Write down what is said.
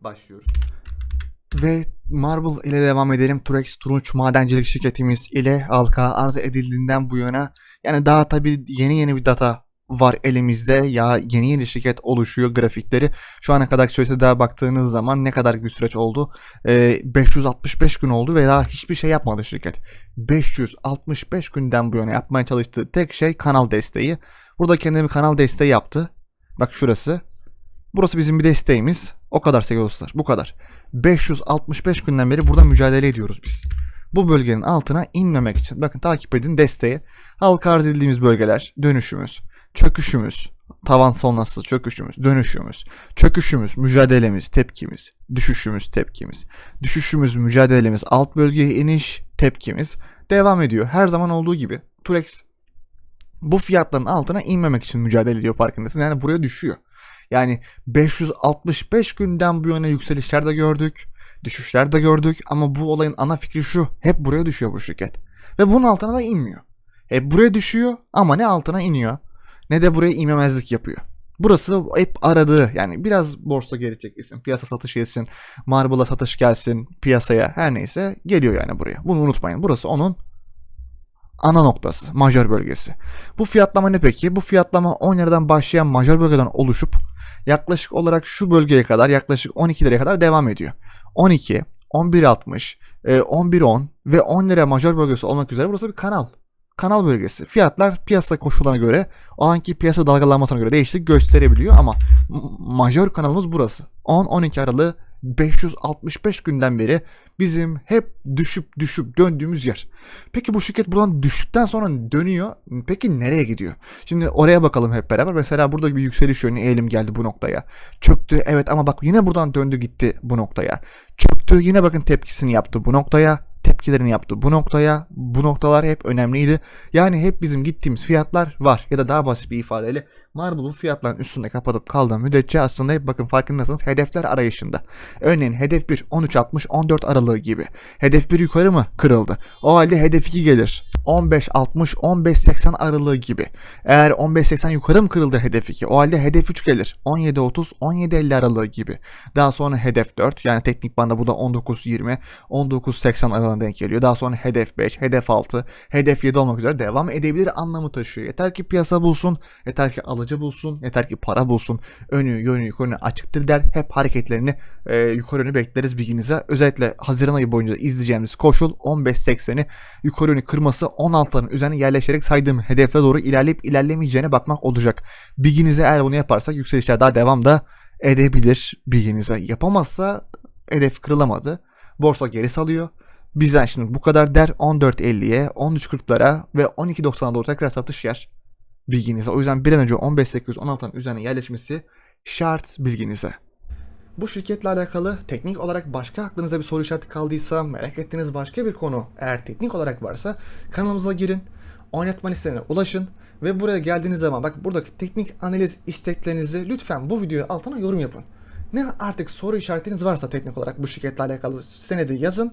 başlıyoruz. Ve Marble ile devam edelim. Turex Turunç Madencilik şirketimiz ile halka arz edildiğinden bu yana yani daha tabii yeni yeni bir data var elimizde. Ya yeni yeni şirket oluşuyor grafikleri. Şu ana kadar süreçte daha baktığınız zaman ne kadar bir süreç oldu? Ee, 565 gün oldu ve daha hiçbir şey yapmadı şirket. 565 günden bu yana yapmaya çalıştığı tek şey kanal desteği. Burada kendine bir kanal desteği yaptı. Bak şurası. Burası bizim bir desteğimiz. O kadar sevgili dostlar. Bu kadar. 565 günden beri burada mücadele ediyoruz biz. Bu bölgenin altına inmemek için. Bakın takip edin desteği. Halka arz edildiğimiz bölgeler. Dönüşümüz. Çöküşümüz. Tavan sonrası çöküşümüz. Dönüşümüz. Çöküşümüz. Mücadelemiz. Tepkimiz. Düşüşümüz. Tepkimiz. Düşüşümüz. Mücadelemiz. Alt bölgeye iniş. Tepkimiz. Devam ediyor. Her zaman olduğu gibi. Turex bu fiyatların altına inmemek için mücadele ediyor farkındasın. Yani buraya düşüyor. Yani 565 günden bu yana yükselişler de gördük. Düşüşler de gördük ama bu olayın ana fikri şu. Hep buraya düşüyor bu şirket. Ve bunun altına da inmiyor. Hep buraya düşüyor ama ne altına iniyor ne de buraya inmemezlik yapıyor. Burası hep aradığı yani biraz borsa geri çekilsin, piyasa satış yesin, Marble'a satış gelsin piyasaya her neyse geliyor yani buraya. Bunu unutmayın. Burası onun ana noktası, majör bölgesi. Bu fiyatlama ne peki? Bu fiyatlama 10 liradan başlayan majör bölgeden oluşup yaklaşık olarak şu bölgeye kadar yaklaşık 12 liraya kadar devam ediyor. 12, 11.60, e, 11.10 ve 10 lira majör bölgesi olmak üzere burası bir kanal. Kanal bölgesi. Fiyatlar piyasa koşullarına göre o anki piyasa dalgalanmasına göre değişiklik gösterebiliyor ama majör kanalımız burası. 10-12 aralığı 565 günden beri bizim hep düşüp düşüp döndüğümüz yer. Peki bu şirket buradan düştükten sonra dönüyor. Peki nereye gidiyor? Şimdi oraya bakalım hep beraber. Mesela burada bir yükseliş yönü eğilim geldi bu noktaya. Çöktü evet ama bak yine buradan döndü gitti bu noktaya. Çöktü yine bakın tepkisini yaptı bu noktaya. Tepkilerini yaptı bu noktaya. Bu noktalar hep önemliydi. Yani hep bizim gittiğimiz fiyatlar var. Ya da daha basit bir ifadeyle Marble bu fiyatların üstünde kapatıp kaldığı müddetçe aslında hep bakın farkındasınız hedefler arayışında. Örneğin hedef 1 13.60-14 aralığı gibi. Hedef 1 yukarı mı? Kırıldı. O halde hedef 2 gelir. 15.60-15.80 aralığı gibi. Eğer 15.80 yukarı mı kırıldı hedef 2? O halde hedef 3 gelir. 17.30-17.50 aralığı gibi. Daha sonra hedef 4 yani teknik banda bu da 19.20 19.80 aralığına denk geliyor. Daha sonra hedef 5, hedef 6, hedef 7 olmak üzere devam edebilir anlamı taşıyor. Yeter ki piyasa bulsun, yeter ki alıcı bulsun, yeter ki para bulsun. Önü, yönü, yukarı açıktır der. Hep hareketlerini e, yukarı yönü bekleriz bilginize. Özellikle Haziran ayı boyunca izleyeceğimiz koşul 15.80'i yukarı yönü kırması 16'ların üzerine yerleşerek saydığım hedefe doğru ilerleyip ilerlemeyeceğine bakmak olacak. Bilginize eğer bunu yaparsak yükselişler daha devam da edebilir bilginize. Yapamazsa hedef kırılamadı. Borsa geri salıyor. Bizden şimdi bu kadar der 14.50'ye, 13.40'lara ve 12.90'a doğru tekrar satış yer bilginize. O yüzden bir an önce 15.816'ın üzerine yerleşmesi şart bilginize. Bu şirketle alakalı teknik olarak başka aklınıza bir soru işareti kaldıysa, merak ettiğiniz başka bir konu eğer teknik olarak varsa kanalımıza girin, oynatma listelerine ulaşın ve buraya geldiğiniz zaman bak buradaki teknik analiz isteklerinizi lütfen bu videoya altına yorum yapın. Ne artık soru işaretiniz varsa teknik olarak bu şirketle alakalı senedi yazın